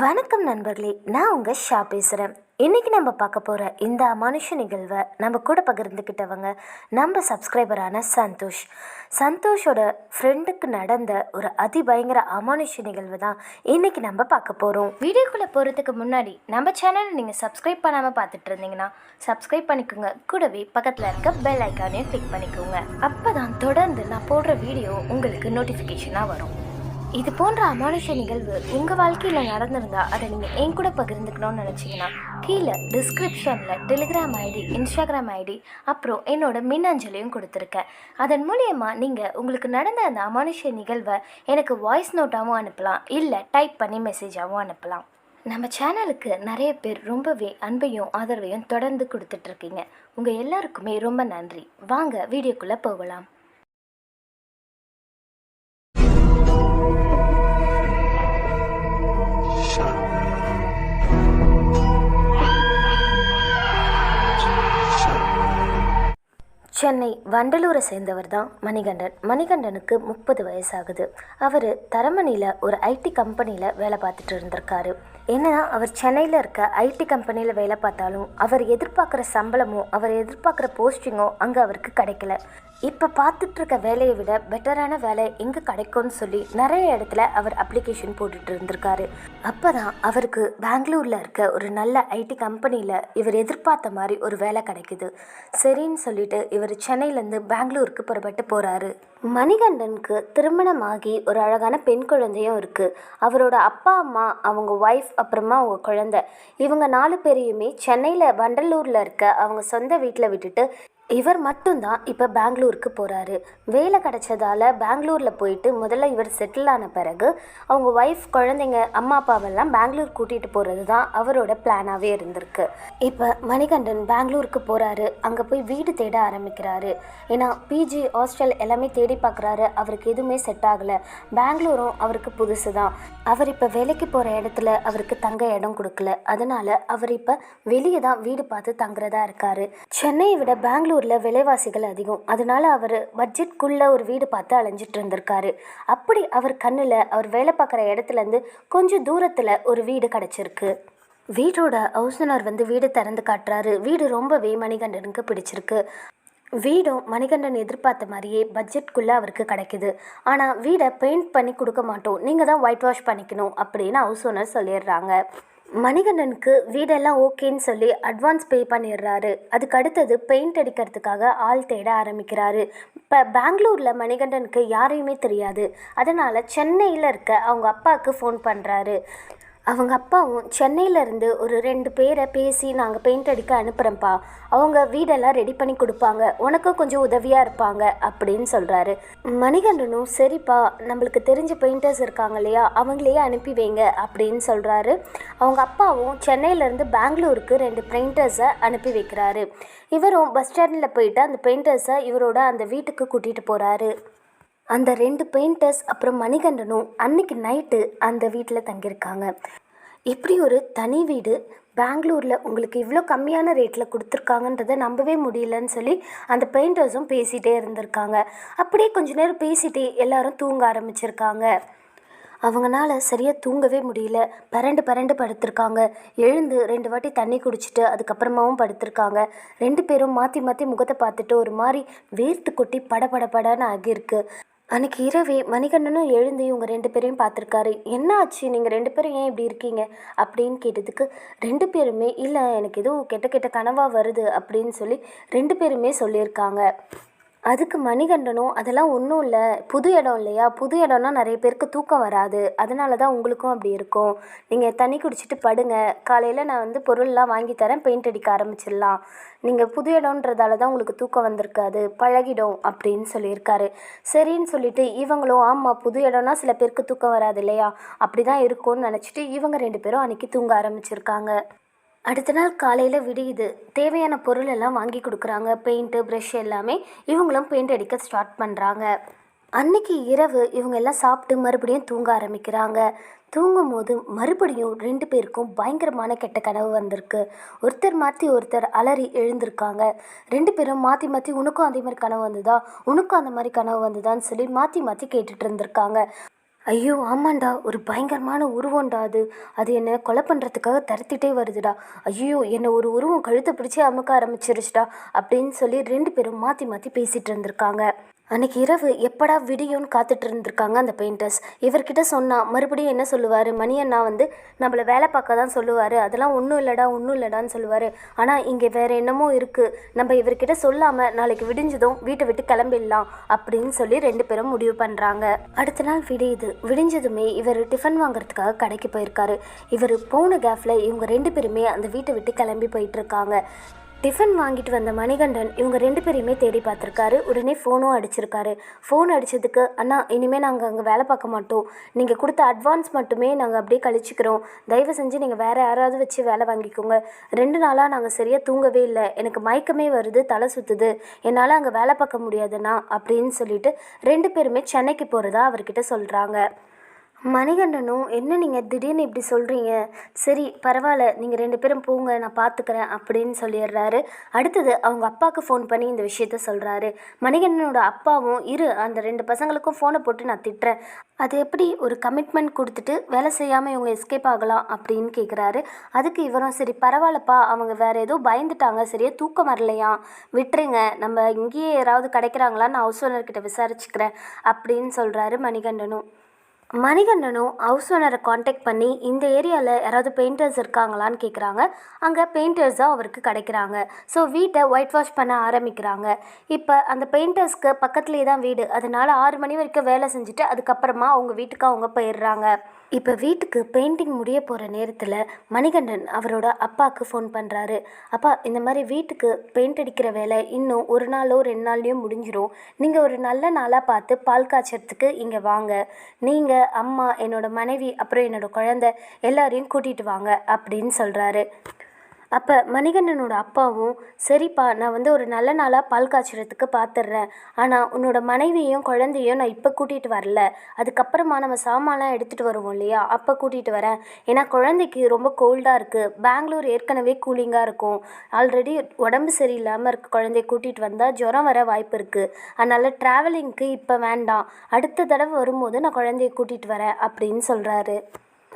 வணக்கம் நண்பர்களே நான் உங்கள் ஷா பேசுகிறேன் இன்றைக்கி நம்ம பார்க்க போகிற இந்த அமானுஷ நிகழ்வை நம்ம கூட பகிர்ந்துக்கிட்டவங்க நம்ம சப்ஸ்கிரைபரான சந்தோஷ். சந்தோஷோட ஃப்ரெண்டுக்கு நடந்த ஒரு அதிபயங்கர அமானுஷ நிகழ்வு தான் இன்றைக்கி நம்ம பார்க்க போகிறோம் வீடியோக்குள்ளே போகிறதுக்கு முன்னாடி நம்ம சேனலை நீங்கள் சப்ஸ்கிரைப் பண்ணாமல் பார்த்துட்டு இருந்தீங்கன்னா சப்ஸ்கிரைப் பண்ணிக்கோங்க. கூடவே பக்கத்தில் இருக்க பெல் ஐக்கானையும் கிளிக் பண்ணிக்கோங்க. அப்போ தான் தொடர்ந்து நான் போடுற வீடியோ உங்களுக்கு நோட்டிஃபிகேஷனாக வரும். இது போன்ற அமானுஷ நிகழ்வு உங்கள் வாழ்க்கையில் நடந்திருந்தால் அதை நீங்கள் என் கூட பகிர்ந்துக்கணும்னு நினச்சிங்கன்னா கீழே டிஸ்கிரிப்ஷனில் டெலிகிராம் ஐடி இன்ஸ்டாகிராம் ஐடி அப்புறம் என்னோட மின்னஞ்சலையும் கொடுத்துருக்கேன். அதன் மூலயமா நீங்கள் உங்களுக்கு நடந்த அந்த அமானுஷ நிகழ்வை எனக்கு வாய்ஸ் நோட்டாகவும் அனுப்பலாம் இல்லை டைப் பண்ணி மெசேஜாகவும் அனுப்பலாம். நம்ம சேனலுக்கு நிறைய பேர் ரொம்பவே அன்பையும் ஆதரவையும் தொடர்ந்து கொடுத்துட்ருக்கீங்க உங்கள் எல்லாருக்குமே ரொம்ப நன்றி. வாங்க வீடியோக்குள்ளே போகலாம். சென்னை வண்டலூரை சேர்ந்தவர் தான் மணிகண்டன். மணிகண்டனுக்கு முப்பது வயசாகுது. அவர் தரமணியில் ஒரு ஐடி கம்பெனியில் வேலை பார்த்துட்டு இருந்திருக்காரு. என்னன்னா அவர் சென்னையில் இருக்க ஐடி கம்பெனியில் வேலை பார்த்தாலும் அவர் எதிர்பார்க்குற சம்பளமும் அவர் எதிர்பார்க்குற போஸ்டிங்கோ அங்கே அவருக்கு கிடைக்கல. இப்போ பார்த்துட்ருக்க வேலையை விட பெட்டரான வேலை எங்கே கிடைக்கும்னு சொல்லி நிறைய இடத்துல அவர் அப்ளிகேஷன் போட்டுட்டு இருந்திருக்காரு. அப்போ தான் அவருக்கு பெங்களூரில் இருக்க ஒரு நல்ல ஐடி கம்பெனியில் இவர் எதிர்பார்த்த மாதிரி ஒரு வேலை கிடைக்குது. சரின்னு சொல்லிட்டு இவர் சென்னையிலேருந்து பெங்களூருக்கு புறப்பட்டு போகிறாரு மணிகண்டனுக்கு திருமணமாகி ஒரு அழகான பெண் குழந்தையும் இருக்குது அவரோட அப்பா அம்மா அவங்க ஒய்ஃப் அப்புறமா அவங்க குழந்தை. இவங்க நாலு பேரையுமே சென்னையில் வண்டலூரில் இருக்க அவங்க சொந்த வீட்டில் விட்டுட்டு இவர் மட்டும்தான் இப்போ பெங்களூருக்கு போகிறாரு வேலை கிடைச்சதால பெங்களூரில் போயிட்டு முதல்ல இவர் செட்டில் ஆன பிறகு அவங்க ஒய்ஃப் குழந்தைங்க அம்மா அப்பாவெல்லாம் பெங்களூர் கூட்டிகிட்டு போகிறது தான் அவரோட பிளானாகவே இருந்திருக்கு. இப்போ மணிகண்டன் பெங்களூருக்கு போகிறாரு அங்கே போய் வீடு தேட ஆரம்பிக்கிறாரு. ஏன்னா பிஜி ஹாஸ்டல் எல்லாமே தேடி பார்க்குறாரு அவருக்கு எதுவுமே செட் ஆகலை. பெங்களூரும் அவருக்கு புதுசு தான் அவர் இப்போ வேலைக்கு போகிற இடத்துல அவருக்கு தங்க இடம் கொடுக்கல. அதனால் அவர் இப்போ வெளியே தான் வீடு பார்த்து தங்குறதா இருக்காரு. சென்னையை விட பெங்களூர் பெங்களூரில் விலைவாசிகள் அதிகம். அதனால அவர் பட்ஜெட்குள்ளே ஒரு வீடு பார்த்து அலைஞ்சிட்டு இருந்திருக்காரு. அப்படி அவர் கண்ணில் அவர் வேலை பார்க்குற இடத்துலேருந்து கொஞ்சம் தூரத்தில் ஒரு வீடு கிடச்சிருக்கு. வீட்டோட ஹவுஸ்னர் வந்து வீடு திறந்து காட்டுறாரு. வீடு ரொம்பவே மணிகண்டனுக்கு பிடிச்சிருக்கு. வீடும் மணிகண்டன் எதிர்பார்த்த மாதிரியே பட்ஜெட்குள்ளே அவருக்கு கிடைக்குது. ஆனால் வீடை பெயிண்ட் பண்ணி கொடுக்க மாட்டோம். நீங்கள் தான் ஒயிட் வாஷ் பண்ணிக்கணும் அப்படின்னு ஹவுஸ் ஓனர் சொல்லிடுறாங்க. மணிகண்டனுக்கு வீடெல்லாம் ஓகேன்னு சொல்லி அட்வான்ஸ் பே பண்ணிடுறாரு. அதுக்கு அடுத்தது பெயிண்ட் அடிக்கிறதுக்காக ஆள் தேட ஆரம்பிக்கிறாரு. இப்போ பெங்களூரில் மணிகண்டனுக்கு யாரையுமே தெரியாது. அதனால் சென்னையில் இருக்க அவங்க அப்பாவுக்கு ஃபோன் பண்ணுறாரு அவங்க அப்பாவும் சென்னையிலேருந்து ஒரு ரெண்டு பேரை பேசி நாங்கள் பெயிண்ட் அடிக்க அனுப்புகிறோம்ப்பா அவங்க வீடெல்லாம் ரெடி பண்ணி கொடுப்பாங்க. உனக்கும் கொஞ்சம் உதவியாக இருப்பாங்க அப்படின்னு சொல்கிறாரு மணிகண்டனும் சரிப்பா நம்மளுக்கு தெரிஞ்ச பெயிண்டர்ஸ் இருக்காங்க இல்லையா அவங்களையே அனுப்பி வைங்க அப்படின்னு சொல்கிறாரு அவங்க அப்பாவும் சென்னையிலேருந்து பெங்களூருக்கு ரெண்டு பெயிண்டர்ஸை அனுப்பி வைக்கிறாரு. இவரும் பஸ் ஸ்டாண்டில் போயிட்டு அந்த பெயிண்டர்ஸை இவரோட அந்த வீட்டுக்கு கூட்டிகிட்டு போகிறாரு அந்த ரெண்டு பெயிண்டர்ஸ் அப்புறம் மணிகண்டனும் அன்னைக்கு நைட்டு அந்த வீட்டில் தங்கியிருக்காங்க. இப்படி ஒரு தனி வீடு பெங்களூரில் உங்களுக்கு இவ்வளோ கம்மியான ரேட்டில் கொடுத்துருக்காங்கன்றதை நம்பவே முடியலன்னு சொல்லி அந்த பெயிண்டர்ஸும் பேசிகிட்டே இருந்திருக்காங்க. அப்படியே கொஞ்ச நேரம் பேசிகிட்டே எல்லாரும் தூங்க ஆரம்பிச்சிருக்காங்க. அவங்கனால சரியாக தூங்கவே முடியல. பரண்டு பரண்டு படுத்திருக்காங்க. எழுந்து ரெண்டு வாட்டி தண்ணி குடிச்சிட்டு அதுக்கப்புறமாவும் படுத்திருக்காங்க. ரெண்டு பேரும் மாற்றி மாற்றி முகத்தை பார்த்துட்டு ஒரு மாதிரி வேர்த்து கொட்டி படபடபடன்னு ஆகியிருக்கு. அன்றைக்கி இரவே மணிகண்டனும் எழுந்து இவங்க ரெண்டு பேரையும் பார்த்துருக்காரு. என்ன ஆச்சு? நீங்கள் ரெண்டு பேரும் ஏன் இப்படி இருக்கீங்க? அப்படின்னு கேட்டதுக்கு ரெண்டு பேருமே இல்லை எனக்கு எதுவும் கெட்ட கெட்ட கனவாக வருது அப்படின்னு சொல்லி ரெண்டு பேருமே சொல்லியிருக்காங்க. அதுக்கு மணிகண்டனும் அதெல்லாம் ஒன்றும் இல்லை. புது இடம் இல்லையா? புது இடம்னா நிறைய பேருக்கு தூக்கம் வராது. அதனால தான் உங்களுக்கும் அப்படி இருக்கும். நீங்கள் தண்ணி குடிச்சிட்டு படுங்க. காலையில் நான் வந்து பொருள்லாம் வாங்கி தரேன். பெயிண்ட் அடிக்க ஆரம்பிச்சிடலாம். நீங்கள் புது இடம்ன்றதால தான் உங்களுக்கு தூக்கம் வந்திருக்காது. பழகிடும் அப்படின்னு சொல்லியிருக்காரு. சரின்னு சொல்லிட்டு இவங்களும் ஆமாம் புது இடம்னா சில பேருக்கு தூக்கம் வராது இல்லையா? அப்படி தான் இருக்கும்னு நினச்சிட்டு இவங்க ரெண்டு பேரும் அன்றைக்கி தூங்க ஆரம்பிச்சிருக்காங்க. அடுத்த நாள் காலையில் விடியுது தேவையான பொருள் எல்லாம் வாங்கி கொடுக்குறாங்க. பெயிண்ட்டு ப்ரெஷ் எல்லாமே இவங்களும் பெயிண்ட் அடிக்க ஸ்டார்ட் பண்ணுறாங்க அன்னைக்கு இரவு இவங்க எல்லாம் சாப்பிட்டு மறுபடியும் தூங்க ஆரம்பிக்கிறாங்க. தூங்கும் போது மறுபடியும் ரெண்டு பேருக்கும் பயங்கரமான கெட்ட கனவு வந்திருக்கு. ஒருத்தர் மாற்றி ஒருத்தர் அலறி எழுந்திருக்காங்க. ரெண்டு பேரும் மாற்றி மாற்றி உனக்கும் அதே மாதிரி கனவு வந்ததா? உனக்கும் அந்த மாதிரி கனவு வந்ததான்னு சொல்லி மாற்றி மாற்றி கேட்டுட்டு இருந்திருக்காங்க. ஐயோ ஆமாண்டா. ஒரு பயங்கரமான உருவம்டா அது. அது என்னை கொலை பண்ணுறதுக்காக தரத்திட்டே வருதுடா. ஐயோ என்னை ஒரு உருவம் கழுத்தை பிடிச்சி அமுக்க ஆரம்பிச்சிருச்சுடா அப்படின்னு சொல்லி ரெண்டு பேரும் மாற்றி மாற்றி பேசிகிட்டு இருந்திருக்காங்க. அன்றைக்கி இரவு எப்படா விடியும்னு காத்துட்டு இருந்திருக்காங்க அந்த பெயிண்டர்ஸ் இவர்கிட்ட சொன்னால் மறுபடியும் என்ன சொல்லுவார்? மணி அண்ணா வந்து நம்மளை வேலை பார்க்க தான் சொல்லுவார். அதெல்லாம் ஒன்றும் இல்லைடா ஒன்றும் இல்லைடான்னு சொல்லுவார். ஆனால் இங்கே வேறு என்னமோ இருக்குது நம்ம இவர்கிட்ட சொல்லாமல் நாளைக்கு விடிஞ்சதும் வீட்டை விட்டு கிளம்பிடலாம் அப்படின்னு சொல்லி ரெண்டு பேரும் முடிவு பண்ணுறாங்க அடுத்த நாள் விடியுது. விடிஞ்சதுமே இவர் டிஃபன் வாங்குறதுக்காக கடைக்கு போயிருக்காரு. இவர் போன கேஃபில் இவங்க ரெண்டு பேருமே அந்த வீட்டை விட்டு கிளம்பி போயிட்டு இருக்காங்க. டிஃபன் வாங்கிட்டு வந்த மணிகண்டன் இவங்க ரெண்டு பேரையுமே தேடி பார்த்துருக்காரு. உடனே ஃபோனும் அடிச்சிருக்காரு. ஃபோன் அடித்ததுக்கு அண்ணா இனிமேல் நாங்கள் அங்கே வேலை பார்க்க மாட்டோம். நீங்கள் கொடுத்த அட்வான்ஸ் மட்டுமே நாங்கள் அப்படியே கழிச்சிக்கிறோம். தயவு செஞ்சு நீங்கள் வேறு யாராவது வச்சு வேலை வாங்கிக்கோங்க. ரெண்டு நாளாக நாங்கள் சரியாக தூங்கவே இல்லை. எனக்கு மயக்கமே வருது தலை சுற்றுது என்னால் அங்கே வேலை பார்க்க முடியாதுண்ணா அப்படின்னு சொல்லிட்டு ரெண்டு பேருமே சென்னைக்கு போகிறதா அவர்கிட்ட சொல்கிறாங்க மணிகண்டனும் என்ன நீங்கள் திடீர்னு இப்படி சொல்கிறீங்க சரி பரவாயில்ல நீங்கள் ரெண்டு பேரும் போங்க நான் பார்த்துக்கிறேன் அப்படின்னு சொல்லிடுறாரு. அடுத்தது அவங்க அப்பாவுக்கு ஃபோன் பண்ணி இந்த விஷயத்த சொல்கிறாரு மணிகண்டனோட அப்பாவும் இரு அந்த ரெண்டு பசங்களுக்கும் ஃபோனை போட்டு நான் திட்டுறேன். அது எப்படி ஒரு கமிட்மெண்ட் கொடுத்துட்டு வேலை செய்யாமல் இவங்க எஸ்கேப் ஆகலாம்? அப்படின்னு கேட்குறாரு அதுக்கு இவரும் சரி பரவாயில்லப்பா அவங்க வேறு ஏதோ பயந்துட்டாங்க சரியா தூக்கம் வரலையா? விட்டுருங்க நம்ம இங்கேயே யாராவது கிடைக்கிறாங்களா நான் ஹவுஸ் ஓனர்கிட்ட விசாரிச்சுக்கிறேன் அப்படின்னு சொல்கிறாரு மணிகண்டனும். மணிகண்டனும் ஹவுஸ் ஓனரை காண்டாக்ட் பண்ணி இந்த ஏரியாவில் யாராவது பெயிண்டர்ஸ் இருக்காங்களான்னு கேட்குறாங்க அங்கே பெயிண்டர்ஸாக அவருக்கு கிடைக்கிறாங்க. ஸோ வீட்டை ஒயிட் வாஷ் பண்ண ஆரம்பிக்கிறாங்க. இப்போ அந்த பெயிண்டர்ஸ்க்கு பக்கத்துலேயே தான் வீடு. அதனால் ஆறு மணி வரைக்கும் வேலை செஞ்சுட்டு அதுக்கப்புறமா அவங்க வீட்டுக்கு அவங்க போயிடுறாங்க. இப்போ வீட்டுக்கு பெயிண்டிங் முடிய போகிற நேரத்தில் மணிகண்டன் அவரோட அப்பாவுக்கு ஃபோன் பண்ணுறாரு அப்பா இந்த மாதிரி வீட்டுக்கு பெயிண்ட் அடிக்கிற வேலை இன்னும் ஒரு நாளோ ரெண்டு நாள்லையும் முடிஞ்சிடும் நீங்கள் ஒரு நல்ல நாளாக பார்த்து பால் காய்ச்சறதுக்கு இங்கே வாங்க. நீங்கள் அம்மா என்னோட மனைவி அப்புறம் என்னோட குழந்தை எல்லாரையும் கூட்டிகிட்டு வாங்க அப்படின்னு சொல்கிறாரு அப்போ மணிகண்டனோட அப்பாவும் சரிப்பா நான் வந்து ஒரு நல்ல நாளாக பால் காய்ச்சறதுக்கு பார்த்துட்றேன் ஆனால் உன்னோட மனைவியும் குழந்தையும் நான் இப்போ கூட்டிகிட்டு வரல. அதுக்கப்புறமா நம்ம சாமான்லாம் எடுத்துகிட்டு வருவோம் இல்லையா? அப்போ கூட்டிகிட்டு வரேன். ஏன்னா குழந்தைக்கு ரொம்ப கோல்டாக இருக்குது பெங்களூர் ஏற்கனவே கூலிங்காக இருக்கும். ஆல்ரெடி உடம்பு சரியில்லாமல் இருக்க குழந்தைய கூட்டிகிட்டு வந்தால் ஜுரம் வர வாய்ப்பு இருக்குது அதனால் ட்ராவலிங்க்கு இப்போ வேண்டாம். அடுத்த தடவை வரும்போது நான் குழந்தைய கூட்டிகிட்டு வரேன் அப்படின்னு சொல்கிறாரு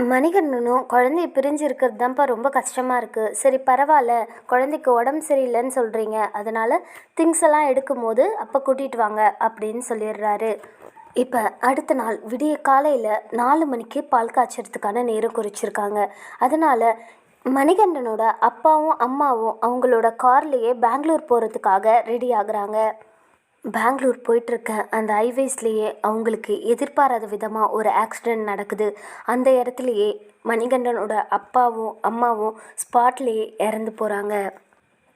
மணிகண்டனும் குழந்தைய பிரிஞ்சு இருக்கிறது தான்ப்பா ரொம்ப கஷ்டமாக இருக்குது சரி பரவாயில்ல. குழந்தைக்கு உடம்பு சரியில்லைன்னு சொல்கிறீங்க அதனால் திங்ஸ் எல்லாம் எடுக்கும் போது அப்போ கூட்டிகிட்டு வாங்க அப்படின்னு சொல்லிடுறாரு. இப்போ அடுத்த நாள் விடிய காலையில் நாலு மணிக்கு பால் காய்ச்சறதுக்கான நேரம் குறிச்சிருக்காங்க. அதனால் மணிகண்டனோட அப்பாவும் அம்மாவும் அவங்களோட கார்லேயே பெங்களூர் போகிறதுக்காக ரெடி ஆகுறாங்க. பெங்களூர் போயிட்டுருக்க. அந்த ஹைவேஸ்லேயே அவங்களுக்கு எதிர்பாராத விதமாக ஒரு ஆக்சிடெண்ட் நடக்குது. அந்த இடத்துலையே மணிகண்டனோட அப்பாவும் அம்மாவும் ஸ்பாட்லேயே இறந்து போகிறாங்க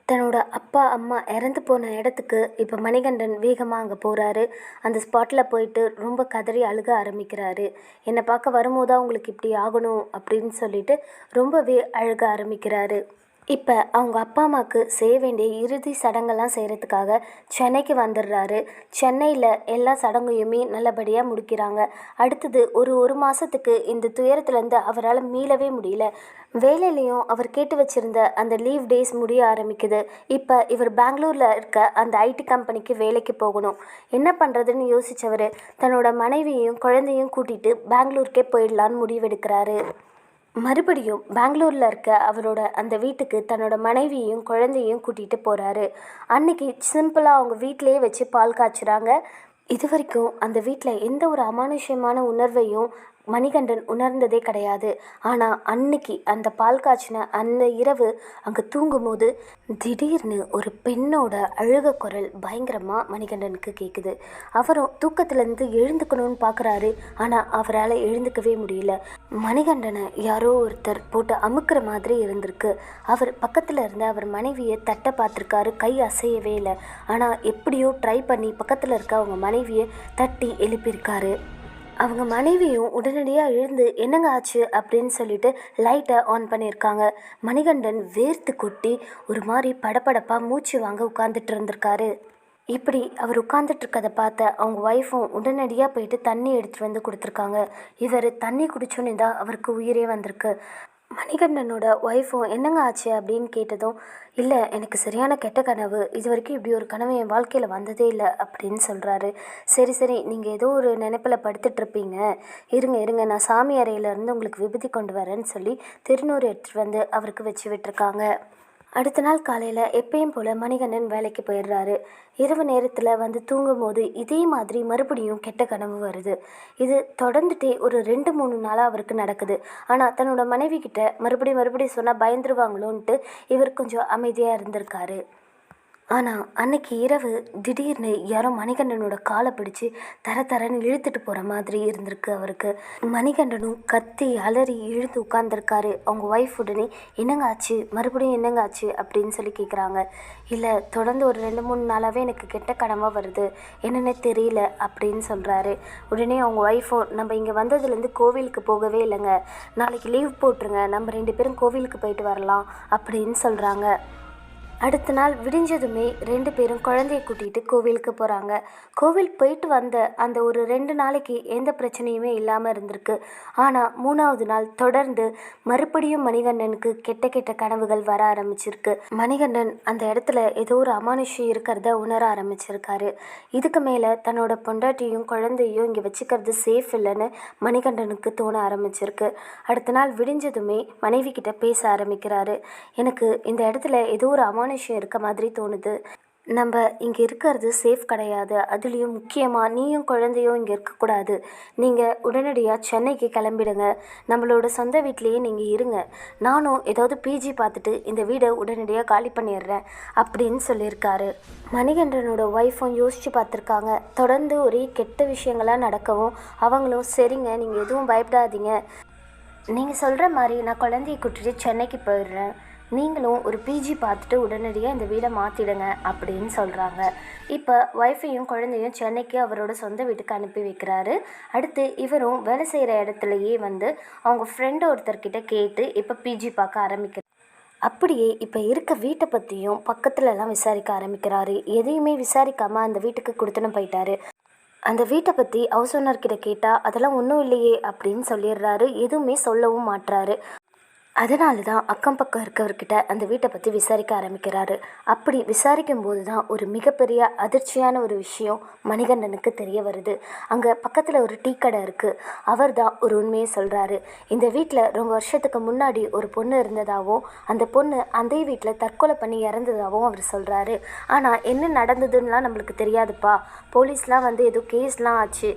தன்னோட அப்பா அம்மா இறந்து போன இடத்துக்கு இப்போ மணிகண்டன் வேகமாக அங்கே போகிறாரு அந்த ஸ்பாட்டில் போயிட்டு ரொம்ப கதறி அழுக ஆரம்பிக்கிறாரு. என்னை பார்க்க வரும்போது அவங்களுக்கு இப்படி ஆகணும்? அப்படின்னு சொல்லிட்டு ரொம்பவே அழுக ஆரம்பிக்கிறாரு. இப்போ அவங்க அப்பா அம்மாவுக்கு செய்ய வேண்டிய இறுதி சடங்கெல்லாம் செய்கிறதுக்காக சென்னைக்கு வந்துடுறாரு சென்னையில் எல்லா சடங்கையுமே நல்லபடியாக முடிக்கிறாங்க. அடுத்தது ஒரு ஒரு மாதத்துக்கு இந்த துயரத்துலேருந்து அவரால் மீளவே முடியல. வேலையிலையும் அவர் கேட்டு வச்சிருந்த அந்த லீவ் டேஸ் முடிய ஆரம்பிக்குது. இப்போ இவர் பெங்களூரில் இருக்க அந்த ஐடி கம்பெனிக்கு வேலைக்கு போகணும். என்ன பண்ணுறதுன்னு யோசித்தவர் தன்னோட மனைவியையும் குழந்தையும் கூட்டிகிட்டு பெங்களூருக்கே போயிடலான்னு முடிவெடுக்கிறாரு. மறுபடியும் பெங்களூரில் இருக்க அவரோட அந்த வீட்டுக்கு தன்னோட மனைவியையும் குழந்தையும் கூட்டிகிட்டு போகிறாரு அன்னைக்கு சிம்பிளாக அவங்க வீட்டிலேயே வச்சு பால் காய்ச்சுறாங்க. இது வரைக்கும் அந்த வீட்டில் எந்த ஒரு அமானுஷ்யமான உணர்வையும் மணிகண்டன் உணர்ந்ததே கிடையாது. ஆனால் அன்னைக்கு அந்த பால் காய்ச்சின அந்த இரவு அங்கே தூங்கும்போது திடீர்னு ஒரு பெண்ணோட அழுக குரல் பயங்கரமாக மணிகண்டனுக்கு கேட்குது அவரும் தூக்கத்துலேருந்து எழுந்துக்கணும்னு பார்க்குறாரு ஆனால் அவரால் எழுந்துக்கவே முடியல. மணிகண்டனை யாரோ ஒருத்தர் போட்டு அமுக்கிற மாதிரி இருந்திருக்கு. அவர் பக்கத்தில் இருந்த அவர் மனைவியை தட்ட பார்த்துருக்காரு. கை அசையவே இல்லை. ஆனால் எப்படியோ ட்ரை பண்ணி பக்கத்தில் இருக்க அவங்க மனைவியை தட்டி எழுப்பியிருக்காரு. அவங்க மனைவியும் உடனடியாக எழுந்து என்னங்க ஆச்சு? அப்படின்னு சொல்லிட்டு லைட்டை ஆன் பண்ணியிருக்காங்க. மணிகண்டன் வேர்த்து கொட்டி ஒரு மாதிரி படபடப்பாக மூச்சு வாங்க உட்காந்துட்டு இருந்திருக்காரு. இப்படி அவர் உட்காந்துட்டு இருக்கதை பார்த்த அவங்க ஒய்ஃபும் உடனடியாக போயிட்டு தண்ணி எடுத்துகிட்டு வந்து கொடுத்துருக்காங்க. இவர் தண்ணி குடிச்சோன்னே தான் அவருக்கு உயிரே வந்திருக்கு. மணிகண்டனோட ஒய்ஃபும் என்னங்க ஆச்சு அப்படின்னு கேட்டதும் இல்லை எனக்கு சரியான கெட்ட கனவு. இது வரைக்கும் இப்படி ஒரு கனவு என் வாழ்க்கையில் வந்ததே இல்லை அப்படின்னு சொல்கிறாரு சரி சரி நீங்கள் ஏதோ ஒரு நினைப்பில் படுத்துட்ருப்பீங்க இருங்க இருங்க நான் சாமி அறையிலேருந்து உங்களுக்கு விபூதி கொண்டு வரேன்னு சொல்லி திருநூறு எடுத்துகிட்டு வந்து அவருக்கு வச்சு விட்டுருக்காங்க. அடுத்த நாள் காலையில் எப்பயும் போல் மணிகண்டன் வேலைக்கு போயிடுறாரு. இரவு நேரத்தில் வந்து தூங்கும்போது இதே மாதிரி மறுபடியும் கெட்ட கனவு வருது. இது தொடர்ந்துட்டே ஒரு ரெண்டு மூணு நாளாக அவருக்கு நடக்குது. ஆனால் தன்னோட மனைவி கிட்ட மறுபடியும் மறுபடியும் சொன்னால் பயந்துருவாங்களோன்ட்டு இவர் கொஞ்சம் அமைதியாக இருந்திருக்காரு. ஆனால் அன்னைக்கு இரவு திடீர்னு யாரோ மணிகண்டனோட காலை பிடிச்சி தர தரன்னு இழுத்துட்டு போகிற மாதிரி இருந்திருக்கு அவருக்கு. மணிகண்டனும் கத்தி அலறி இழுத்து உட்காந்துருக்காரு அவங்க ஒய்ஃப் உடனே என்னங்க ஆச்சு? மறுபடியும் என்னங்க ஆச்சு? அப்படின்னு சொல்லி கேட்குறாங்க இல்லை தொடர்ந்து ஒரு ரெண்டு மூணு நாளாகவே எனக்கு கெட்ட கனவாக வருது. என்னென்ன தெரியல அப்படின்னு சொல்கிறாரு உடனே அவங்க ஒய்ஃபும் நம்ம இங்கே வந்ததுலேருந்து கோவிலுக்கு போகவே இல்லைங்க. நாளைக்கு லீவ் போட்டுருங்க. நம்ம ரெண்டு பேரும் கோவிலுக்கு போயிட்டு வரலாம் அப்படின்னு சொல்கிறாங்க அடுத்த நாள் விடிஞ்சதுமே ரெண்டு பேரும் குழந்தைய கூட்டிகிட்டு கோவிலுக்கு போகிறாங்க கோவில் போயிட்டு வந்த அந்த ஒரு ரெண்டு நாளைக்கு எந்த பிரச்சனையுமே இல்லாமல் இருந்திருக்கு. ஆனால் மூணாவது நாள் தொடர்ந்து மறுபடியும் மணிகண்டனுக்கு கெட்ட கெட்ட கனவுகள் வர ஆரம்பிச்சிருக்கு. மணிகண்டன் அந்த இடத்துல ஏதோ ஒரு அமானுஷம் இருக்கிறத உணர ஆரம்பிச்சிருக்காரு. இதுக்கு மேலே தன்னோட பொண்டாட்டியும் குழந்தையும் இங்கே வச்சுக்கிறது சேஃப் இல்லைன்னு மணிகண்டனுக்கு தோண ஆரம்பிச்சிருக்கு. அடுத்த நாள் விடிஞ்சதுமே மனைவி கிட்ட பேச ஆரம்பிக்கிறாரு. எனக்கு இந்த இடத்துல ஏதோ ஒரு விஷயம் இருக்க மாதிரி தோணுது. நம்ம இங்கே இருக்கிறது சேஃப் கிடையாது. அதுலேயும் முக்கியமாக நீயும் குழந்தையும் இங்கே இருக்கக்கூடாது. நீங்கள் உடனடியாக சென்னைக்கு கிளம்பிடுங்க. நம்மளோட சொந்த வீட்லேயே நீங்கள் இருங்க. நானும் ஏதாவது பிஜி பார்த்துட்டு இந்த வீடை உடனடியாக காலி பண்ணிடுறேன் அப்படின்னு சொல்லியிருக்காரு. மணிகண்டனோட ஒய்ஃபும் யோசித்து பார்த்துருக்காங்க. தொடர்ந்து ஒரே கெட்ட விஷயங்களாக நடக்கவும் அவங்களும் சரிங்க நீங்கள் எதுவும் பயப்படாதீங்க. நீங்கள் சொல்கிற மாதிரி நான் குழந்தைய கூட்டிகிட்டு சென்னைக்கு போயிடுறேன். நீங்களும் ஒரு பிஜி பார்த்துட்டு உடனடியாக இந்த வீடை மாற்றிடுங்க அப்படின்னு சொல்கிறாங்க இப்போ ஒய்ஃபையும் குழந்தையும் சென்னைக்கு அவரோட சொந்த வீட்டுக்கு அனுப்பி வைக்கிறாரு. அடுத்து இவரும் வேலை செய்கிற இடத்துலையே வந்து அவங்க ஃப்ரெண்டு ஒருத்தர்கிட்ட கேட்டு இப்போ பிஜி பார்க்க ஆரம்பிக்கிறார் அப்படியே இப்போ இருக்க வீட்டை பற்றியும் பக்கத்துலலாம் விசாரிக்க ஆரம்பிக்கிறாரு. எதையுமே விசாரிக்காமல் அந்த வீட்டுக்கு கொடுத்துன்னு போயிட்டாரு. அந்த வீட்டை பற்றி ஹவுஸ் ஓனர்கிட்ட கேட்டால் அதெல்லாம் ஒன்றும் இல்லையே அப்படின்னு சொல்லிடுறாரு. எதுவுமே சொல்லவும் மாட்டுறாரு அதனால தான் அக்கம் பக்கம் இருக்கவர்கிட்ட அந்த வீட்டை பற்றி விசாரிக்க ஆரம்பிக்கிறாரு. அப்படி விசாரிக்கும் போது தான் ஒரு மிகப்பெரிய அதிர்ச்சியான ஒரு விஷயம் மணிகண்டனுக்கு தெரிய வருது. அங்கே பக்கத்தில் ஒரு டீ கடை இருக்குது அவர் தான் ஒரு உண்மையை சொல்கிறாரு இந்த வீட்டில் ரொம்ப வருஷத்துக்கு முன்னாடி ஒரு பொண்ணு இருந்ததாகவும் அந்த பொண்ணு அந்த வீட்டில் தற்கொலை பண்ணி இறந்ததாகவும் அவர் சொல்கிறாரு ஆனால் என்ன நடந்ததுன்னெலாம் நம்மளுக்கு தெரியாதுப்பா. போலீஸ்லாம் வந்து ஏதோ கேஸ்லாம் ஆச்சு.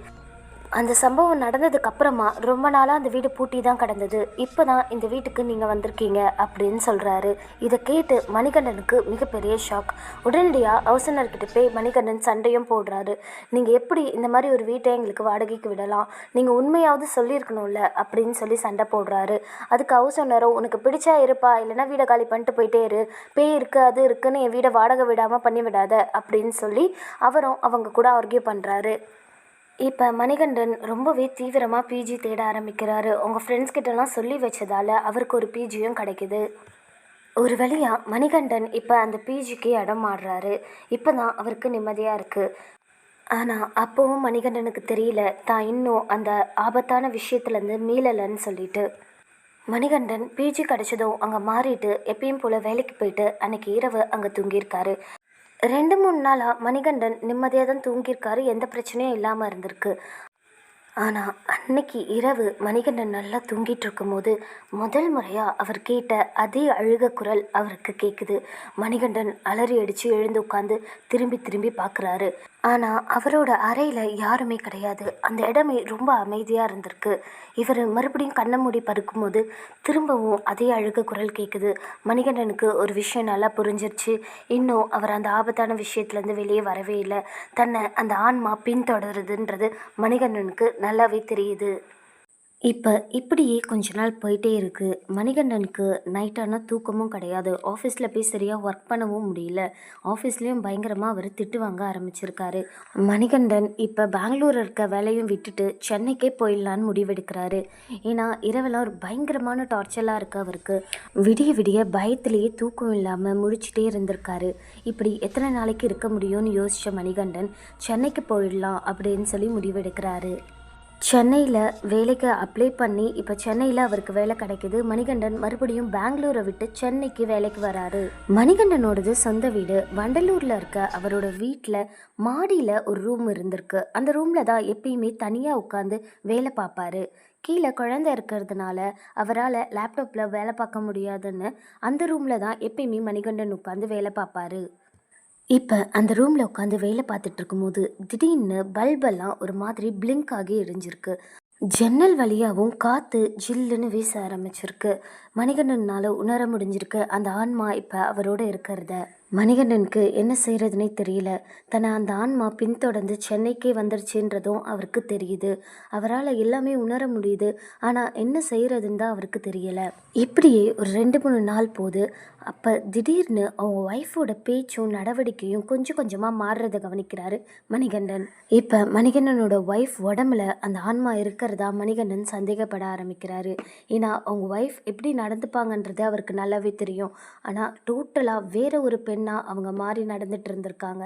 அந்த சம்பவம் நடந்ததுக்கு அப்புறமா ரொம்ப நாளாக அந்த வீடு பூட்டி தான் கிடந்தது. இப்போ தான் இந்த வீட்டுக்கு நீங்கள் வந்திருக்கீங்க அப்படின்னு சொல்கிறாரு இதை கேட்டு மணிகண்டனுக்கு மிகப்பெரிய ஷாக் உடனடியாக அவசனர்கிட்ட போய் மணிகண்டன் சண்டையும் போடுறாரு. நீங்கள் எப்படி இந்த மாதிரி ஒரு வீட்டை எங்களுக்கு வாடகைக்கு விடலாம்? நீங்கள் உண்மையாவது சொல்லியிருக்கணும்ல அப்படின்னு சொல்லி சண்டை போடுறாரு. அதுக்கு அவசனரும் உனக்கு பிடிச்சா இருப்பா இல்லைன்னா வீடை காலி பண்ணிட்டு போயிட்டே இரு. பேய் இருக்கு அது இருக்குன்னு என் வீடை வாடகை விடாமல் பண்ணி விடாத அப்படின்னு சொல்லி அவரும் அவங்க கூட ஆர்கியூ பண்ணுறாரு இப்போ மணிகண்டன் ரொம்பவே தீவிரமாக பிஜி தேட ஆரம்பிக்கிறாரு. உங்கள் ஃப்ரெண்ட்ஸ் கிட்டலாம் சொல்லி வச்சதால அவருக்கு ஒரு பிஜியும் கிடைக்குது. ஒரு வழியாக மணிகண்டன் இப்போ அந்த பிஜிக்கு இடம் மாறுறாரு. இப்போ தான் அவருக்கு நிம்மதியாக இருக்குது ஆனால் அப்போவும் மணிகண்டனுக்கு தெரியல தான் இன்னும் அந்த ஆபத்தான விஷயத்துலேருந்து மீளலைன்னு சொல்லிட்டு. மணிகண்டன் பிஜி கிடச்சதும் அங்கே மாறிட்டு எப்பயும் போல் வேலைக்கு போயிட்டு அன்னைக்கு இரவு அங்கே தூங்கியிருக்காரு. ரெண்டு மூணு நாளாக மணிகண்டன் நிம்மதியாக தான் தூங்கியிருக்காரு. எந்த பிரச்சனையும் இல்லாமல் இருந்திருக்கு. ஆனால் அன்னைக்கு இரவு மணிகண்டன் நல்லா தூங்கிட்டு இருக்கும்போது முதல் முறையாக அவர் கேட்ட அதே அழுக குரல் அவருக்கு கேட்குது மணிகண்டன் அலறி அடித்து எழுந்து உட்காந்து திரும்பி திரும்பி பார்க்குறாரு ஆனால் அவரோட அறையில் யாருமே கிடையாது. அந்த இடமே ரொம்ப அமைதியாக இருந்திருக்கு. இவர் மறுபடியும் கண்ணை மூடி பறக்கும்போது திரும்பவும் அதே அழுக குரல் கேட்குது மணிகண்டனுக்கு ஒரு விஷயம் நல்லா புரிஞ்சிருச்சு. இன்னும் அவர் அந்த ஆபத்தான விஷயத்துலேருந்து வெளியே வரவே இல்லை. தன்னை அந்த ஆன்மா பின்தொடருதுன்றது மணிகண்டனுக்கு நல்லாவே தெரியுது. இப்போ இப்படியே கொஞ்ச நாள் போயிட்டே இருக்குது மணிகண்டனுக்கு நைட்டான தூக்கமும் கிடையாது. ஆஃபீஸில் போய் சரியாக ஒர்க் பண்ணவும் முடியல. ஆஃபீஸ்லேயும் பயங்கரமாக அவர் திட்டு வாங்க ஆரம்பிச்சிருக்காரு. மணிகண்டன் இப்போ பெங்களூர் இருக்க வேலையும் விட்டுட்டு சென்னைக்கே போயிடலான்னு முடிவெடுக்கிறாரு. ஏன்னா இரவெல்லாம் ஒரு பயங்கரமான டார்ச்சலாக இருக்குது அவருக்கு. விடிய விடிய பயத்திலேயே தூக்கம் இல்லாமல் முழிச்சிட்டே இருந்திருக்காரு. இப்படி எத்தனை நாளைக்கு இருக்க முடியும்னு யோசித்த மணிகண்டன் சென்னைக்கு போயிடலாம் அப்படின்னு சொல்லி முடிவெடுக்கிறாரு. சென்னையில் வேலைக்கு அப்ளை பண்ணி இப்போ சென்னையில் அவருக்கு வேலை கிடைக்குது. மணிகண்டன் மறுபடியும் பெங்களூரை விட்டு சென்னைக்கு வேலைக்கு வராரு. மணிகண்டனோடது சொந்த வீடு. வண்டலூரில் இருக்க அவரோட வீட்டில் மாடியில் ஒரு ரூம் இருந்திருக்கு. அந்த ரூமில் தான் எப்பயுமே தனியாக உட்காந்து வேலை பார்ப்பாரு. கீழே குழந்தை இருக்கிறதுனால அவரால் லேப்டாப்பில் வேலை பார்க்க முடியாதுன்னு அந்த ரூமில் தான் எப்பயுமே மணிகண்டன் உட்காந்து வேலை பார்ப்பாரு. இப்போ அந்த ரூமில் உட்காந்து வேலை பார்த்துட்டு இருக்கும்போது திடீர்னு பல்பெல்லாம் ஒரு மாதிரி பிளிங்க் ஆகி எரிஞ்சிருக்கு. ஜன்னல் வழியாகவும் காற்று ஜில்லுன்னு வீச ஆரம்பிச்சிருக்கு. மணிகண்டனால் உணர முடிஞ்சிருக்கு அந்த ஆன்மா இப்போ அவரோட இருக்கிறத. மணிகண்டனுக்கு என்ன செய்கிறதுனே தெரியல. தன்னை அந்த ஆன்மா பின்தொடர்ந்து சென்னைக்கே வந்துருச்சுன்றதும் அவருக்கு தெரியுது. அவரால் எல்லாமே உணர முடியுது. ஆனால் என்ன செய்கிறதுன்னு தான் அவருக்கு தெரியலை. இப்படியே ஒரு ரெண்டு மூணு நாள் போது அப்போ திடீர்னு அவங்க ஒய்ஃபோட பேச்சும் நடவடிக்கையும் கொஞ்சம் கொஞ்சமாக மாறுறதை கவனிக்கிறாரு மணிகண்டன். இப்போ மணிகண்டனோட ஒய்ஃப் உடம்புல அந்த ஆன்மா இருக்கிறதா மணிகண்டன் சந்தேகப்பட ஆரம்பிக்கிறாரு. ஏன்னா அவங்க ஒய்ஃப் எப்படி நடந்துப்பாங்கன்றது அவருக்கு நல்லாவே தெரியும். ஆனால் டோட்டலாக வேற ஒரு பெண்ணாக அவங்க மாறி நடந்துட்டு இருந்திருக்காங்க.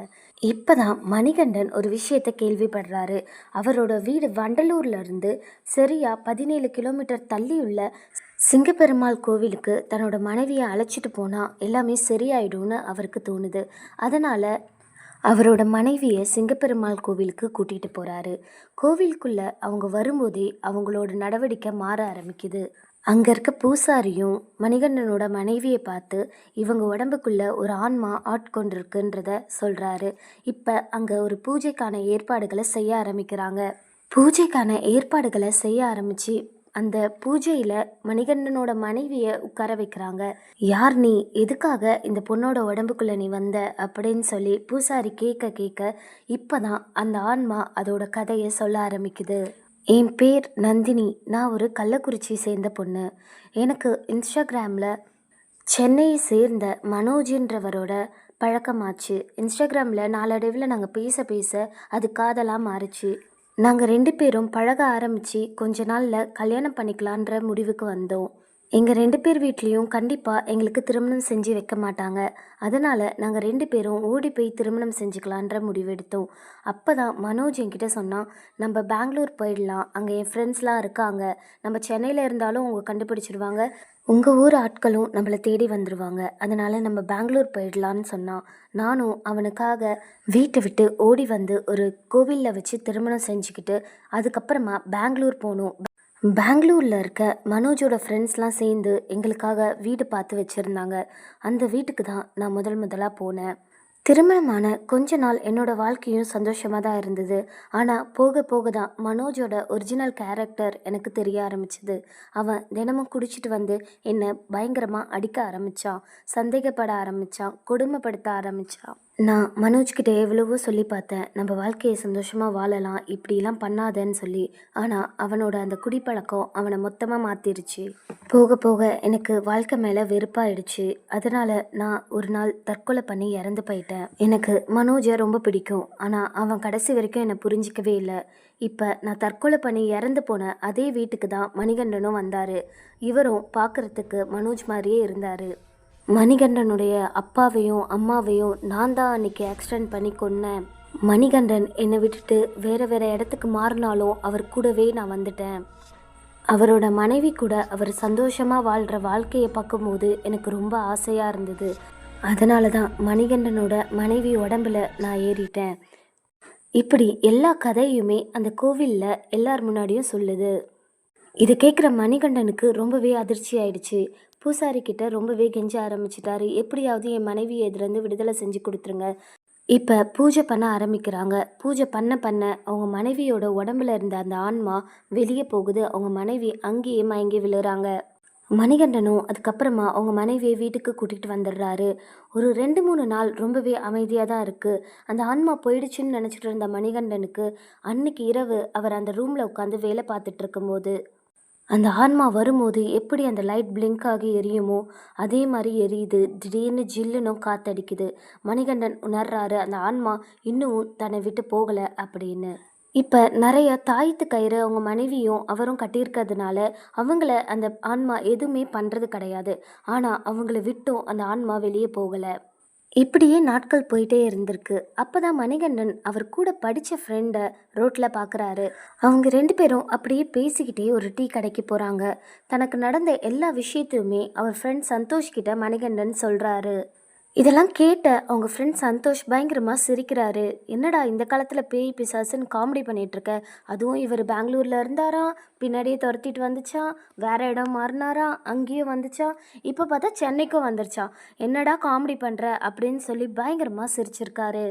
இப்போ தான் மணிகண்டன் ஒரு விஷயத்தை கேள்விப்படுறாரு. அவரோட வீடு வண்டலூர்ல இருந்து பதினேழு கிலோமீட்டர் தள்ளி உள்ள சிங்கப்பெருமாள் கோவிலுக்கு தன்னோட மனைவியை அழைச்சிட்டு போனால் எல்லாமே சரியாயிடும்னு அவருக்கு தோணுது. அதனால் அவரோட மனைவியை சிங்கப்பெருமாள் கோவிலுக்கு கூட்டிகிட்டு போகிறாரு கோவிலுக்குள்ளே அவங்க வரும்போதே அவங்களோட நடவடிக்கை மாற ஆரம்பிக்குது. அங்கே இருக்க பூசாரியும் மணிகண்டனோட மனைவியை பார்த்து இவங்க உடம்புக்குள்ள ஒரு ஆன்மா ஆட்கொண்டிருக்குன்றத சொல்கிறாரு இப்போ அங்கே ஒரு பூஜைக்கான ஏற்பாடுகளை செய்ய ஆரம்பிக்கிறாங்க. பூஜைக்கான ஏற்பாடுகளை செய்ய ஆரம்பித்து அந்த பூஜையில் மணிகண்டனோட மனைவியை உட்கார வைக்கிறாங்க. யார் நீ? எதுக்காக இந்த பொண்ணோட உடம்புக்குள்ளே நீ வந்த? அப்படின்னு சொல்லி பூசாரி கேட்க கேட்க இப்போ தான் அந்த ஆன்மா அதோட கதையை சொல்ல ஆரம்பிக்குது. என் பேர் நந்தினி. நான் ஒரு கள்ளக்குறிச்சி சேர்ந்த பொண்ணு. எனக்கு இன்ஸ்டாகிராமில் சென்னையை சேர்ந்த மனோஜின்றவரோட பழக்கமாச்சு. இன்ஸ்டாகிராமில் நாளடைவில் நாங்கள் பேச பேச அது காதலாக மாறுச்சு. நாங்கள் ரெண்டு பேரும் பழக ஆரம்பித்து கொஞ்ச நாளில் கல்யாணம் பண்ணிக்கலான்ற முடிவுக்கு வந்தோம். எங்கள் ரெண்டு பேர் வீட்லேயும் கண்டிப்பாக எங்களுக்கு திருமணம் செஞ்சு வைக்க மாட்டாங்க. அதனால் நாங்கள் ரெண்டு பேரும் ஓடி போய் திருமணம் செஞ்சுக்கலான்ற முடிவெடுத்தோம் அப்போ தான் மனோஜ் என்கிட்ட சொன்னான் நம்ம பெங்களூர் போயிடலாம். அங்கே என் ஃப்ரெண்ட்ஸ்லாம் இருக்காங்க. நம்ம சென்னையில் இருந்தாலும் அவங்க கண்டுபிடிச்சிடுவாங்க உங்கள் ஊர் ஆட்களும் நம்மளை தேடி வந்துடுவாங்க அதனால் நம்ம பெங்களூர் போயிடலான்னு சொன்னான் நானும் அவனுக்காக வீட்டை விட்டு ஓடி வந்து ஒரு கோவிலில் வச்சு திருமணம் செஞ்சுக்கிட்டு அதுக்கப்புறமா பெங்களூர் போகணும் பெங்களூரில் இருக்க மனோஜோட ஃப்ரெண்ட்ஸ்லாம் சேர்ந்து எங்களுக்காக வீடு பார்த்து வச்சுருந்தாங்க. அந்த வீட்டுக்கு தான் நான் முதல் முதலாக போனேன். திருமணமான கொஞ்ச நாள் என்னோடய வாழ்க்கையும் சந்தோஷமாக தான் இருந்தது. ஆனால் போக போக தான் மனோஜோட ஒரிஜினல் கேரக்டர் எனக்கு தெரிய ஆரம்பிச்சது. அவன் தினமும் குடிச்சிட்டு வந்து என்னை பயங்கரமாக அடிக்க ஆரம்பித்தான் சந்தேகப்பட ஆரம்பித்தான் கொடுமைப்படுத்த ஆரம்பித்தான் நான் மனோஜ்கிட்ட எவ்வளவோ சொல்லி பார்த்தேன். நம்ம வாழ்க்கையை சந்தோஷமாக வாழலாம் இப்படிலாம் பண்ணாதேன்னு சொல்லி. ஆனால் அவனோட அந்த குடிப்பழக்கம் அவனை மொத்தமாக மாற்றிருச்சு போக போக எனக்கு வாழ்க்கை மேலே வெறுப்பாயிடுச்சு. அதனால் நான் ஒரு நாள் தற்கொலை பண்ணி இறந்து போயிட்டேன். எனக்கு மனோஜை ரொம்ப பிடிக்கும். ஆனால் அவன் கடைசி வரைக்கும் என்னை புரிஞ்சிக்கவே இல்லை. இப்போ நான் தற்கொலை பண்ணி இறந்து போன அதே வீட்டுக்கு தான் மணிகண்டனும் வந்தார். இவரும் பார்க்குறதுக்கு மனோஜ் மாதிரியே இருந்தார். மணிகண்டனுடைய அப்பாவையும் அம்மாவையும் நான் தான் அன்றைக்கி ஆக்சிடென்ட் பண்ணி கொன்னேன். மணிகண்டன் என்னை விட்டுட்டு வேறு வேறு இடத்துக்கு மாறினாலும் அவர் கூடவே நான் வந்துட்டேன். அவரோட மனைவி கூட அவர் சந்தோஷமாக வாழ்கிற வாழ்க்கையை பார்க்கும்போது எனக்கு ரொம்ப ஆசையாக இருந்தது. அதனால தான் மணிகண்டனோட மனைவி உடம்புல நான் ஏறிட்டேன். இப்படி எல்லா கதையுமே அந்த கோவிலில் எல்லார் முன்னாடியும் சொல்லுது. இது கேட்குற மணிகண்டனுக்கு ரொம்பவே அதிர்ச்சி ஆயிடுச்சு. பூசாரி கிட்ட ரொம்பவே கெஞ்ச ஆரம்பிச்சிட்டாரு. எப்படியாவது என் மனைவி இதுலேருந்து விடுதலை செஞ்சு கொடுத்துருங்க. இப்போ பூஜை பண்ண ஆரம்பிக்கிறாங்க. பூஜை பண்ண பண்ண அவங்க மனைவியோட உடம்புல இருந்த அந்த ஆன்மா வெளியே போகுது. அவங்க மனைவி அங்கேயே மயங்கி விழுறாங்க. மணிகண்டனும் அதுக்கப்புறமா அவங்க மனைவியை வீட்டுக்கு கூட்டிகிட்டு வந்துடுறாரு. ஒரு ரெண்டு மூணு நாள் ரொம்பவே அமைதியாக தான் இருக்குது அந்த ஆன்மா போயிடுச்சுன்னு நினச்சிட்டு இருந்த மணிகண்டனுக்கு அன்னைக்கு இரவு அவர் அந்த ரூமில் உட்காந்து வேலை பார்த்துட்டு இருக்கும்போது அந்த ஆன்மா வரும்போது எப்படி அந்த லைட் பிளிங்க் ஆகி எரியுமோ அதே மாதிரி எரியுது. திடீர்னு ஜில்லுனும் காத்தடிக்குது. மணிகண்டன் உணர்றாரு அந்த ஆன்மா இன்னும் தன்னை விட்டு போகலை அப்படின்னு. இப்போ நிறைய தாயத்து கயிறு அவங்க மனைவியும் அவரும் கட்டியிருக்கிறதுனால அவங்கள அந்த ஆன்மா எதுவுமே பண்ணுறது கிடையாது. ஆனால் அவங்கள விட்டும் அந்த ஆன்மா வெளியே போகலை. இப்படியே நாட்கள் போயிட்டே இருந்திருக்கு. அப்பதான் மணிகண்டன் அவர் கூட படித்த ஃப்ரெண்டை ரோட்டில் பார்க்குறாரு அவங்க ரெண்டு பேரும் அப்படியே பேசிக்கிட்டே ஒரு டீ கடைக்கு போகிறாங்க தனக்கு நடந்த எல்லா விஷயத்தையுமே அவர் ஃப்ரெண்ட் சந்தோஷ்கிட்ட மணிகண்டன் சொல்கிறாரு இதெல்லாம் கேட்ட அவங்க ஃப்ரெண்ட் சந்தோஷ் பயங்கரமாக சிரிக்கிறாரு. என்னடா இந்த காலத்தில் பேய் பிசாசுன்னு காமெடி பண்ணிகிட்ருக்க அதுவும் இவர் பெங்களூரில் இருந்தாரா? பின்னாடியே துரத்திட்டு வந்துச்சா? வேறு இடம் மாறினாரா? அங்கேயும் வந்துச்சா? இப்போ பார்த்தா சென்னைக்கும் வந்துருச்சா? என்னடா காமெடி பண்ணுற அப்படின்னு சொல்லி பயங்கரமாக சிரிச்சிருக்காரு.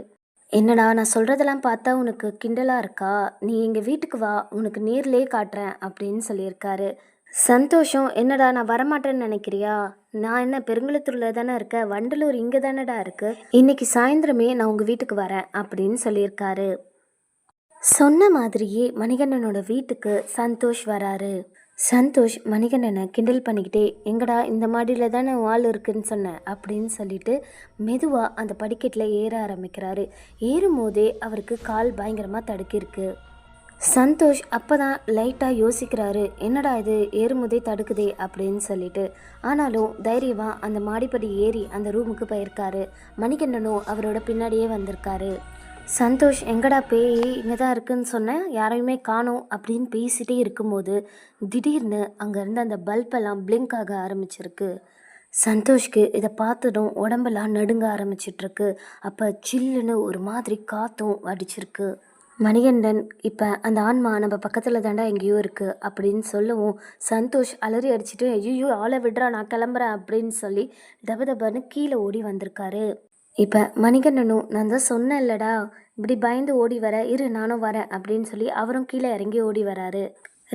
என்னடா நான் சொல்கிறதெல்லாம் பார்த்தா உனக்கு கிண்டலாக இருக்கா? நீ எங்கள் வீட்டுக்கு வா உனக்கு நேர்லேயே காட்டுறேன் அப்படின்னு சொல்லியிருக்காரு. சந்தோஷம் என்னடா நான் வரமாட்டேன்னு நினைக்கிறியா? நான் என்ன பெருங்குளத்தூரில் தானே இருக்கேன்? வண்டலூர் இங்கே தானடா இருக்குது இன்றைக்கி சாயந்தரமே நான் உங்கள் வீட்டுக்கு வரேன் அப்படின்னு சொல்லியிருக்காரு. சொன்ன மாதிரியே மணிகண்ணனோட வீட்டுக்கு சந்தோஷ் வராரு. சந்தோஷ் மணிகண்டனை கிண்டல் பண்ணிக்கிட்டே எங்கடா இந்த மாடியில் தானே ஆள் இருக்குன்னு சொன்னேன் அப்படின்னு சொல்லிட்டு மெதுவாக அந்த படிக்கட்டில் ஏற ஆரம்பிக்கிறாரு. ஏறும்போதே அவருக்கு கால் பயங்கரமாக தடுக்கிருக்கு. சந்தோஷ் அப்போ தான் லைட்டாக யோசிக்கிறாரு. என்னடா இது? ஏறும்போதே தடுக்குதே அப்படின்னு சொல்லிட்டு. ஆனாலும் தைரியமாக அந்த மாடிப்படி ஏறி அந்த ரூமுக்கு போயிருக்காரு. மணிகண்டனும் அவரோட பின்னாடியே வந்திருக்காரு. சந்தோஷ் எங்கடா பேய்? இங்கே தான் இருக்குன்னு சொன்னேன் யாரையுமே காணோம் அப்படின்னு பேசிகிட்டே இருக்கும்போது திடீர்னு அங்கேருந்து அந்த பல்பெல்லாம் பிளிங்க் ஆக ஆரம்பிச்சிருக்கு. சந்தோஷ்க்கு இதை பார்த்ததும் உடம்பெல்லாம் நடுங்க ஆரம்பிச்சிட்ருக்கு. அப்போ சில்லுன்னு ஒரு மாதிரி காற்றும் அடிச்சிருக்கு. மணிகண்டன் இப்போ அந்த ஆன்மா நம்ம பக்கத்தில் தாண்டா எங்கேயோ இருக்குது அப்படின்னு சொல்லவும் சந்தோஷ் அலறி அடிச்சுட்டு ஐயோ ஆளை விடுறா நான் கிளம்புறேன் அப்படின்னு சொல்லி தப தபன்னு கீழே ஓடி வந்திருக்காரு. இப்போ மணிகண்டனும் நான் தான் சொன்னேன் இல்லடா இப்படி பயந்து ஓடி வர இரு நானும் வரேன் அப்படின்னு சொல்லி அவரும் கீழே இறங்கி ஓடி வராரு.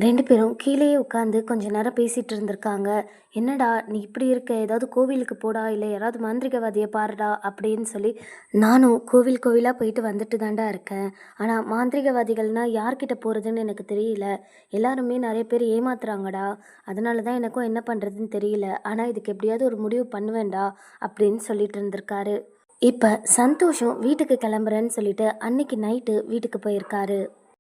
ரெண்டு பேரும் கீழேயே உட்காந்து கொஞ்ச நேரம் பேசிகிட்டு இருந்திருக்காங்க. என்னடா நீ இப்படி இருக்க? ஏதாவது கோவிலுக்கு போடா? இல்லை யாராவது மாந்திரிகவாதியை பாருடா? அப்படின்னு சொல்லி நானும் கோவில் கோவிலாக போயிட்டு வந்துட்டு தாண்டா இருக்கேன். ஆனால் மாந்திரிகவாதிகள்னால் யார்கிட்ட போகிறதுன்னு எனக்கு தெரியல. எல்லாருமே நிறைய பேர் ஏமாத்துறாங்கடா. அதனால தான் எனக்கும் என்ன பண்ணுறதுன்னு தெரியல. ஆனால் இதுக்கு எப்படியாவது ஒரு முடிவு பண்ணுவேன்டா அப்படின்னு சொல்லிட்டு இருந்திருக்காரு. இப்போ சந்தோஷம் வீட்டுக்கு கிளம்புறேன்னு சொல்லிட்டு அன்னைக்கு நைட்டு வீட்டுக்கு போயிருக்காரு.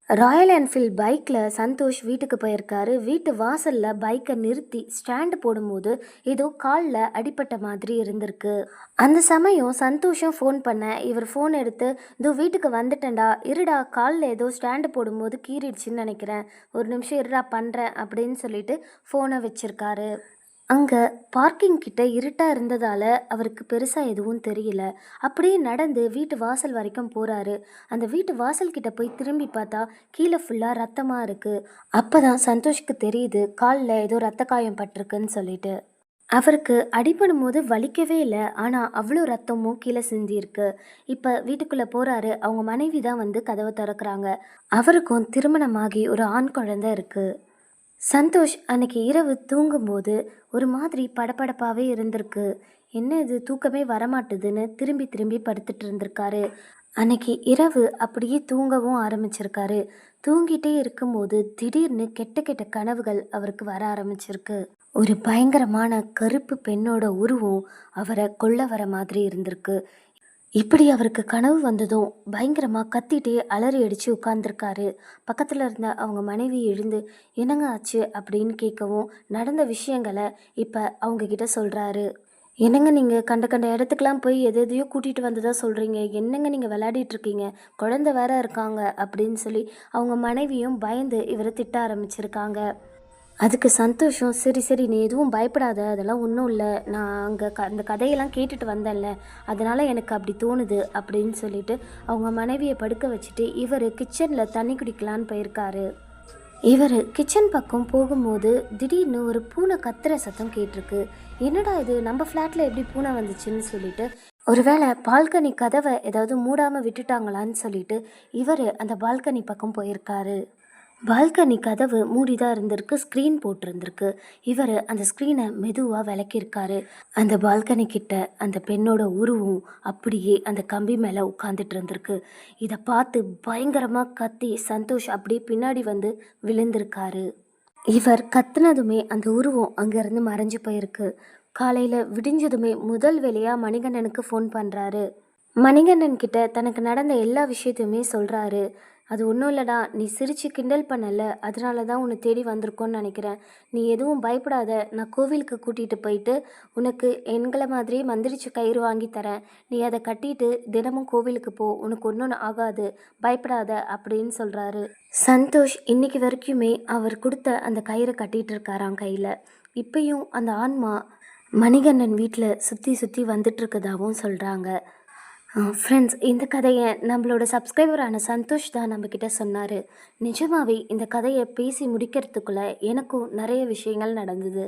ராயல் என்ஃபீல்ட் பைக்கில் சந்தோஷ் வீட்டுக்கு போயிருக்காரு. வீட்டு வாசலில் பைக்கை நிறுத்தி ஸ்டாண்டு போடும்போது ஏதோ காலில் அடிபட்ட மாதிரி இருந்திருக்கு. அந்த சமயம் சந்தோஷம் ஃபோன் பண்ண இவர் ஃபோன் எடுத்து இதோ வீட்டுக்கு வந்துட்டேன்டா. இருடா காலில் ஏதோ ஸ்டாண்டு போடும்போது கீறிடுச்சுன்னு நினைக்கிறேன். ஒரு நிமிஷம் இருடா பண்ணுறேன் அப்படின்னு சொல்லிட்டு ஃபோனை வச்சுருக்காரு. அங்கே பார்க்கிங் கிட்ட இருட்டாக இருந்ததால் அவருக்கு பெருசாக எதுவும் தெரியல. அப்படியே நடந்து வீட்டு வாசல் வரைக்கும் போகிறாரு அந்த வீட்டு வாசல் கிட்ட போய் திரும்பி பார்த்தா கீழே ஃபுல்லாக ரத்தமாக இருக்குது அப்போ தான் சந்தோஷ்க்கு தெரியுது காலில் ஏதோ ரத்த காயம் பட்டிருக்குன்னு சொல்லிட்டு. அவருக்கு அடிபடும் போது வலிக்கவே இல்லை ஆனால் அவ்வளோ ரத்தமும் கீழே சிந்தியிருக்கு இப்போ வீட்டுக்குள்ளே போகிறாரு அவங்க மனைவி தான் வந்து கதவை திறக்கிறாங்க. அவருக்கும் திருமணமாகி ஒரு ஆண் குழந்தை இருக்குது சந்தோஷ் அன்னைக்கு இரவு தூங்கும்போது ஒரு மாதிரி படபடப்பாகவே இருந்திருக்கு. என்ன இது தூக்கமே வரமாட்டுதுன்னு திரும்பி திரும்பி படுத்துட்டு இருந்திருக்காரு. அன்னைக்கு இரவு அப்படியே தூங்கவும் ஆரம்பிச்சிருக்காரு. தூங்கிட்டே இருக்கும்போது திடீர்னு கெட்ட கெட்ட கனவுகள் அவருக்கு வர ஆரம்பிச்சிருக்கு. ஒரு பயங்கரமான கருப்பு பெண்ணோட உருவம் அவரை கொல்ல வர மாதிரி இருந்திருக்கு. இப்படி அவருக்கு கனவு வந்ததும் பயங்கரமாக கத்திட்டே அலறி அடித்து உட்காந்துருக்காரு பக்கத்தில் இருந்த அவங்க மனைவி எழுந்து என்னங்க ஆச்சு? அப்படின்னு கேட்கவும் நடந்த விஷயங்களை இப்போ அவங்கக்கிட்ட சொல்கிறாரு என்னங்க நீங்கள் கண்ட கண்ட இடத்துக்கெலாம் போய் எது எதையோ கூட்டிகிட்டு வந்ததாக சொல்கிறீங்க என்னங்க நீங்கள் விளையாடிட்டுருக்கீங்க குழந்தை வேற இருக்காங்க. அப்படின்னு சொல்லி அவங்க மனைவியும் பயந்து இவரை திட்ட ஆரம்பிச்சிருக்காங்க. அதுக்கு சந்தோஷம் சரி சரி நீ எதுவும் பயப்படாத அதெல்லாம் ஒன்றும் இல்லை. நான் அங்கே க அந்த கதையெல்லாம் கேட்டுட்டு வந்தேன்ல. அதனால் எனக்கு அப்படி தோணுது அப்படின்னு சொல்லிட்டு அவங்க மனைவியை படுக்க வச்சுட்டு இவர் கிச்சனில் தண்ணி குடிக்கலான்னு போயிருக்காரு. இவர் கிச்சன் பக்கம் போகும்போது திடீர்னு ஒரு பூனை கத்துற சத்தம் கேட்டிருக்கு. என்னடா இது? நம்ம ஃப்ளாட்டில் எப்படி பூனை வந்துச்சுன்னு சொல்லிட்டு ஒருவேளை பால்கனி கதவை ஏதாவது மூடாமல் விட்டுட்டாங்களான்னு சொல்லிட்டு இவர் அந்த பால்கனி பக்கம் போயிருக்காரு. பால்கனி கதவு மூடிதான் இருந்திருக்கு ஸ்க்ரீன் போட்டிருந்திருக்கு. இவர் அந்த ஸ்க்ரீனை மெதுவாக விளக்கியிருக்காரு. அந்த பால்கனி கிட்ட அந்த பெண்ணோட உருவம் அப்படியே அந்த கம்பி மேலே உட்காந்துட்டு இருந்திருக்கு. இதை பார்த்து பயங்கரமாக கத்தி சந்தோஷ் அப்படியே பின்னாடி வந்து விழுந்திருக்காரு. இவர் கத்துனதுமே அந்த உருவம் அங்கேருந்து மறைஞ்சு போயிருக்கு. காலையில் விடிஞ்சதுமே முதல் வேலையாக மணிகண்டனுக்கு ஃபோன் பண்ணுறாரு மணிகண்டன் கிட்ட தனக்கு நடந்த எல்லா விஷயத்தையுமே சொல்கிறாரு அது ஒன்றும் இல்லைடா. நீ சிரித்து கிண்டல் பண்ணல. அதனால தான் உன்னை தேடி வந்திருக்கோன்னு நினைக்கிறேன். நீ எதுவும் பயப்படாத. நான் கோவிலுக்கு கூட்டிகிட்டு போயிட்டு உனக்கு எங்களை மாதிரி மந்திரிச்சு கயிறு வாங்கி தரேன். நீ அதை கட்டிட்டு தினமும் கோவிலுக்கு போ. உனக்கு ஒன்றும் ஆகாது. பயப்படாத அப்படின்னு சொல்கிறாரு சந்தோஷ் இன்னைக்கு வரைக்குமே அவர் கொடுத்த அந்த கயிறை கட்டிகிட்டு இருக்காராம் கையில். இப்பயும் அந்த ஆன்மா மணிகண்ணன் வீட்டில் சுற்றி சுற்றி வந்துட்டுருக்கதாகவும் சொல்கிறாங்க ஃப்ரெண்ட்ஸ் இந்த கதையை நம்மளோட சப்ஸ்கிரைபரான சந்தோஷ் தான் நம்மக்கிட்ட சொன்னார். நிஜமாவே இந்த கதையை பேசி முடிக்கிறதுக்குள்ளே எனக்கும் நிறைய விஷயங்கள் நடந்தது.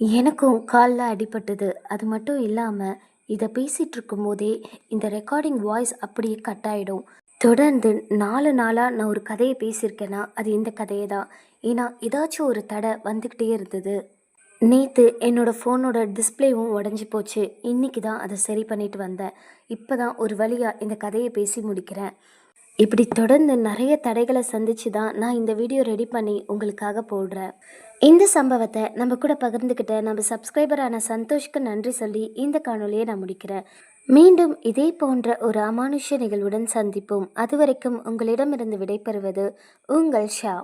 எனக்கும் காலில் அடிபட்டது. அது மட்டும் இல்லாமல் இதை பேசிகிட்டு இருக்கும்போதே இந்த ரெக்கார்டிங் வாய்ஸ் அப்படியே கட் ஆகிடும் தொடர்ந்து நாலு நாளாக நான் ஒரு கதையை பேசியிருக்கேன்னா அது இந்த கதையை தான் ஏன்னா ஏதாச்சும் ஒரு தடை வந்துக்கிட்டே இருந்தது. நேற்று என்னோட ஃபோனோட டிஸ்ப்ளேவும் உடஞ்சி போச்சு. இன்னைக்கு தான் அதை சரி பண்ணிட்டு வந்தேன். இப்போ தான் ஒரு வழியாக இந்த கதையை பேசி முடிக்கிறேன். இப்படி தொடர்ந்து நிறைய தடைகளை சந்தித்து தான் நான் இந்த வீடியோ ரெடி பண்ணி உங்களுக்காக போடுறேன். இந்த சம்பவத்தை நம்ம கூட பகிர்ந்துக்கிட்ட நம்ம சப்ஸ்கிரைபரான சந்தோஷ்க்கு நன்றி சொல்லி இந்த காணொலியை நான் முடிக்கிறேன். மீண்டும் இதே போன்ற ஒரு அமானுஷ்ய நிகழ்வுடன் சந்திப்போம். அதுவரைக்கும் உங்களிடமிருந்து விடைபெறுவது உங்கள் ஷா.